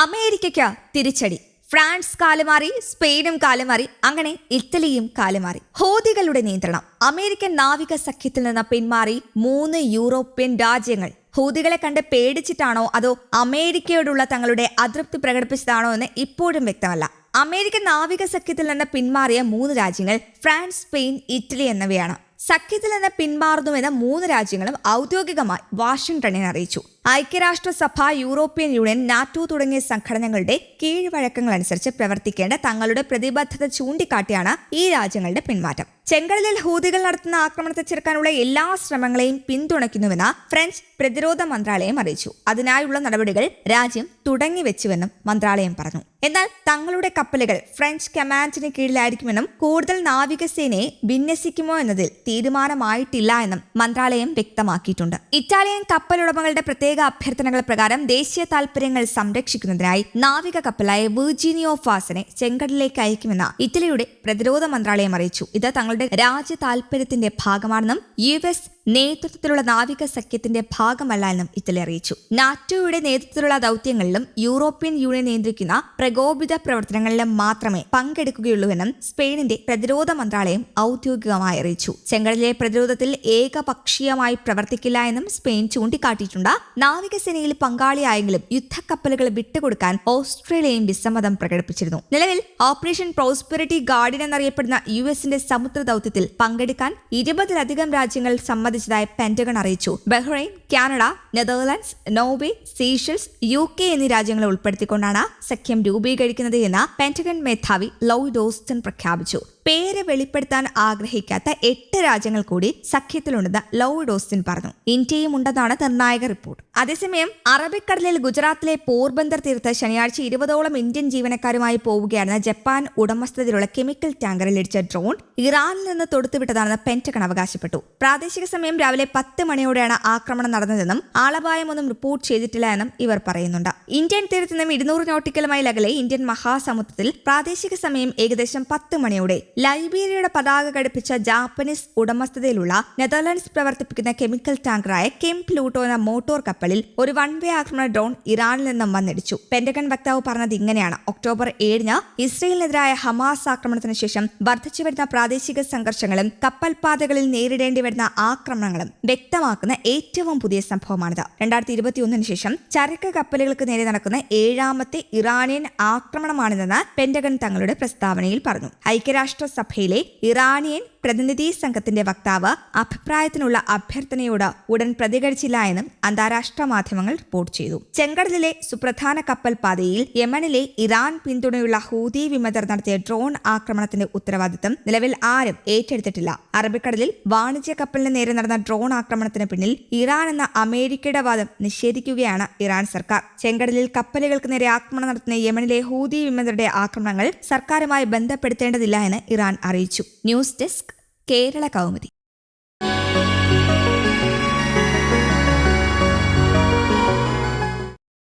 അമേരിക്കയ്ക്ക് തിരിച്ചടി. ഫ്രാൻസ് കാലുമാറി സ്പെയിനും കാലുമാറി അങ്ങനെ ഇറ്റലിയും കാലുമാറി ഹോദികളുടെ നിയന്ത്രണം. അമേരിക്കൻ നാവിക സഖ്യത്തിൽ നിന്ന് പിന്മാറി മൂന്ന് യൂറോപ്യൻ രാജ്യങ്ങൾ. ഹൂതികളെ കണ്ട് പേടിച്ചിട്ടാണോ അതോ അമേരിക്കയോടുള്ള തങ്ങളുടെ അതൃപ്തി പ്രകടിപ്പിച്ചതാണോ എന്ന് ഇപ്പോഴും വ്യക്തമല്ല. അമേരിക്കൻ നാവിക സഖ്യത്തിൽ നിന്ന് പിന്മാറിയ മൂന്ന് രാജ്യങ്ങൾ ഫ്രാൻസ് സ്പെയിൻ ഇറ്റലി എന്നിവയാണ്. സഖ്യത്തിൽ നിന്ന് പിന്മാറുന്നുവെന്ന് മൂന്ന് രാജ്യങ്ങളും ഔദ്യോഗികമായി വാഷിംഗ്ടണിനെ അറിയിച്ചു. ഐക്യരാഷ്ട്രസഭ യൂറോപ്യൻ യൂണിയൻ നാറ്റോ തുടങ്ങിയ സംഘടനകളുടെ കീഴ്വഴക്കങ്ങൾ അനുസരിച്ച് പ്രവർത്തിക്കേണ്ട തങ്ങളുടെ പ്രതിബദ്ധത ചൂണ്ടിക്കാട്ടിയാണ് ഈ രാജ്യങ്ങളുടെ പിന്മാറ്റം ചെങ്കടലിൽ ഹൂതികൾ നടത്തുന്ന ആക്രമണത്തെ ചെറുക്കാനുള്ള എല്ലാ ശ്രമങ്ങളെയും പിന്തുണയ്ക്കുന്നുവെന്ന് ഫ്രഞ്ച് പ്രതിരോധ മന്ത്രാലയം അറിയിച്ചു. അതിനായുള്ള നടപടികൾ രാജ്യം തുടങ്ങിവെച്ചുവെന്നും മന്ത്രാലയം പറഞ്ഞു. എന്നാൽ തങ്ങളുടെ കപ്പലുകൾ ഫ്രഞ്ച് കമാൻഡിന് കീഴിലായിരിക്കുമെന്നും കൂടുതൽ നാവികസേനയെ വിന്യസിക്കുമോ എന്നതിൽ തീരുമാനമായിട്ടില്ല എന്നും മന്ത്രാലയം വ്യക്തമാക്കിയിട്ടുണ്ട്. ഇറ്റാലിയൻ കപ്പലുടമകളുടെ പ്രത്യേക അഭ്യർത്ഥനകൾ പ്രകാരം ദേശീയ താൽപര്യങ്ങൾ സംരക്ഷിക്കുന്നതിനായി നാവിക കപ്പലായ വിർജീനിയോ ഫാസിനെ ചെങ്കടലിലേക്ക് അയക്കുമെന്ന് ഇറ്റലിയുടെ പ്രതിരോധ മന്ത്രാലയം അറിയിച്ചു. ഇത് തങ്ങളുടെ രാജ്യ താൽപര്യത്തിന്റെ ഭാഗമാണെന്നും യു എസ് നേതൃത്വത്തിലുള്ള നാവിക സഖ്യത്തിന്റെ ഭാഗമല്ല എന്നും ഇറ്റലി അറിയിച്ചു. നാറ്റോയുടെ നേതൃത്വത്തിലുള്ള ദൗത്യങ്ങളിലും യൂറോപ്യൻ യൂണിയൻ നിയന്ത്രിക്കുന്ന പ്രകോപിത പ്രവർത്തനങ്ങളിലും മാത്രമേ പങ്കെടുക്കുകയുള്ളൂവെന്നും സ്പെയിനിന്റെ പ്രതിരോധ മന്ത്രാലയം ഔദ്യോഗികമായി അറിയിച്ചു. ചെങ്കടലിലെ പ്രതിരോധത്തിൽ ഏകപക്ഷീയമായി പ്രവർത്തിക്കില്ല എന്നും സ്പെയിൻ ചൂണ്ടിക്കാട്ടിയിട്ടുണ്ട്. നാവികസേനയിൽ പങ്കാളിയായെങ്കിലും യുദ്ധക്കപ്പലുകൾ വിട്ടുകൊടുക്കാൻ ഓസ്ട്രേലിയയും വിസമ്മതം പ്രകടിപ്പിച്ചിരുന്നു. നിലവിൽ ഓപ്പറേഷൻ പ്രോസ്പെറിറ്റി ഗാർഡൻ എന്നറിയപ്പെടുന്ന യു എസിന്റെ സമുദ്ര ദൗത്യത്തിൽ പങ്കെടുക്കാൻ ഇരുപതിലധികം രാജ്യങ്ങൾ സമ്മതിച്ചതായി പെന്റഗൺ അറിയിച്ചു. Bahrain Canada Netherlands Norway Seychelles U K എന്നീ രാജ്യങ്ങളെ ഉൾപ്പെടുത്തിക്കൊണ്ടാണ് സഖ്യം രൂപീകരിക്കുന്നത് എന്ന് പെന്റഗൺ മേധാവി ലോയ് ഡോസ്റ്റൻ പ്രഖ്യാപിച്ചു. പേര് വെളിപ്പെടുത്താൻ ആഗ്രഹിക്കാത്ത എട്ട് രാജ്യങ്ങൾ കൂടി സഖ്യത്തിലുണ്ടെന്ന് ലോ ഡോസ്റ്റിൻ പറഞ്ഞു. ഇന്ത്യയും ഉണ്ടെന്നാണ് നിർണായക റിപ്പോർട്ട്. അതേസമയം അറബിക്കടലിൽ ഗുജറാത്തിലെ പോർബന്ദർ തീർത്ത് ശനിയാഴ്ച ഇരുപതോളം ഇന്ത്യൻ ജീവനക്കാരുമായി പോവുകയായിരുന്ന ജപ്പാൻ ഉടമസ്ഥതയിലുള്ള കെമിക്കൽ ടാങ്കറിൽ ഇടിച്ച ഡ്രോൺ ഇറാനിൽ നിന്ന് തൊടുത്തുവിട്ടതാണെന്ന് പെന്റഗൺ അവകാശപ്പെട്ടു. പ്രാദേശിക സമയം രാവിലെ പത്ത് മണിയോടെയാണ് ആക്രമണം നടന്നതെന്നും ആളപായമൊന്നും റിപ്പോർട്ട് ചെയ്തിട്ടില്ല എന്നും ഇവർ പറയുന്നുണ്ട്. ഇന്ത്യൻ തീരത്ത് നിന്നും ഇരുന്നൂറ് നോട്ടിക്കൽ മൈൽ അകലെ ഇന്ത്യൻ മഹാസമുദ്രത്തിൽ പ്രാദേശിക സമയം ഏകദേശം പത്ത് മണിയോടെ ലൈബീരിയയുടെ പതാക ഘടിപ്പിച്ച ജാപ്പനീസ് ഉടമസ്ഥതയിലുള്ള നെതർലാൻഡ്സ് പ്രവർത്തിപ്പിക്കുന്ന കെമിക്കൽ ടാങ്കറായ കെം പ്ലൂട്ടോ എന്ന മോട്ടോർ കപ്പലിൽ ഒരു വൺ വേ ആക്രമണ ഡ്രോൺ ഇറാനിൽ നിന്നും വന്നിടിച്ചു. പെന്റഗൺ വക്താവ് പറഞ്ഞത് ഇങ്ങനെയാണ്. ഒക്ടോബർ ഏഴിന് ഇസ്രയേലിനെതിരായ ഹമാസ് ആക്രമണത്തിന് ശേഷം വർദ്ധിച്ചു വരുന്ന പ്രാദേശിക സംഘർഷങ്ങളും കപ്പൽപാതകളിൽ നേരിടേണ്ടി വരുന്ന ആക്രമണങ്ങളും വ്യക്തമാക്കുന്ന ഏറ്റവും പുതിയ സംഭവമാണിത്. രണ്ടായിരത്തി ഇരുപത്തിയൊന്നിന് ശേഷം ചരക്ക് കപ്പലുകൾക്ക് നേരെ നടക്കുന്ന ഏഴാമത്തെ ഇറാനിയൻ ആക്രമണമാണിതെന്ന് പെന്റഗൺ തങ്ങളുടെ പ്രസ്താവനയിൽ പറഞ്ഞു. ഐക്യരാഷ്ട്ര സഭയിലെ ഇറാനിയൻ പ്രതിനിധി സംഘത്തിന്റെ വക്താവ് അഭിപ്രായത്തിനുള്ള അഭ്യർത്ഥനയോട് ഉടൻ പ്രതികരിച്ചില്ല എന്നും അന്താരാഷ്ട്ര മാധ്യമങ്ങൾ റിപ്പോർട്ട് ചെയ്തു. ചെങ്കടലിലെ സുപ്രധാന കപ്പൽ പാതയിൽ യമനിലെ ഇറാൻ പിന്തുണയുള്ള ഹൂതി വിമതർ നടത്തിയ ഡ്രോൺ ആക്രമണത്തിന്റെ ഉത്തരവാദിത്തം നിലവിൽ ആരും ഏറ്റെടുത്തിട്ടില്ല. അറബിക്കടലിൽ വാണിജ്യ കപ്പലിന് നേരെ നടന്ന ഡ്രോൺ ആക്രമണത്തിന് പിന്നിൽ ഇറാൻ എന്ന അമേരിക്കയുടെ വാദം നിഷേധിക്കുകയാണ് ഇറാൻ സർക്കാർ. ചെങ്കടലിൽ കപ്പലുകൾക്ക് നേരെ ആക്രമണം നടത്തുന്ന യമനിലെ ഹൂതി വിമതരുടെ ആക്രമണങ്ങൾ സർക്കാരുമായി ബന്ധപ്പെടുത്തേണ്ടതില്ല എന്ന് ഇറാൻ അറിയിച്ചു. News desk Kerala Kaumudi.